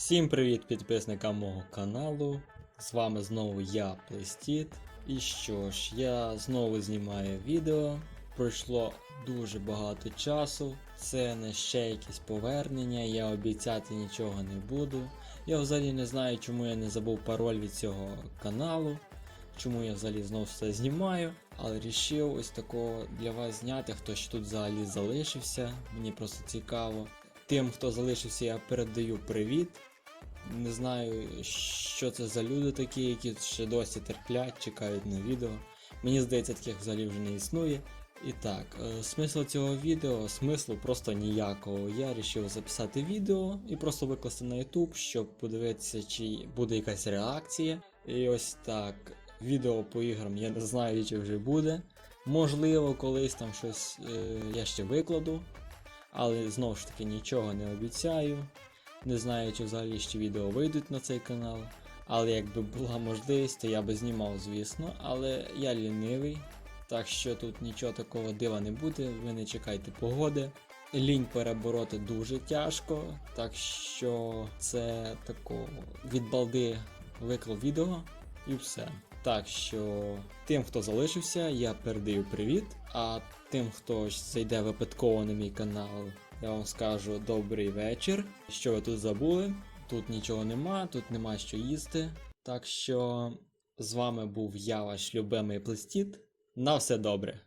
Всім привіт підписникам мого каналу. З вами знову я, Плестіт. І що ж, я знову знімаю відео. Пройшло дуже багато часу. Це не ще якесь повернення, я обіцяти нічого не буду. Я взагалі не знаю, чому я не забув пароль від цього каналу. Чому я взагалі знов все знімаю, але рішив ось такого для вас зняти, хто ж тут взагалі залишився. Мені просто цікаво. Тим, хто залишився, я передаю привіт. Не знаю, що це за люди такі, які ще досі терплять, чекають на відео. Мені здається, таких взагалі вже не існує. І так, е, смисл цього відео, смислу просто ніякого. Я вирішив записати відео і просто викласти на YouTube, щоб подивитися, чи буде якась реакція. І ось так, відео по іграм я не знаю, чи вже буде. Можливо, колись там щось е, я ще викладу, але знову ж таки нічого не обіцяю. Не знаю, чи взагалі ще відео вийдуть на цей канал. Але якби була можливість, то я би знімав, звісно. Але я лінивий, так що тут нічого такого дива не буде, ви не чекайте погоди. Лінь перебороти дуже тяжко, так що це тако від балди виклав відео і все. Так що тим, хто залишився, я передаю привіт. А тим, хто зайде випадково на мій канал, я вам скажу добрий вечір. Що ви тут забули? Тут нічого нема, тут нема що їсти. Так що з вами був я, ваш любимий плестіт. На все добре.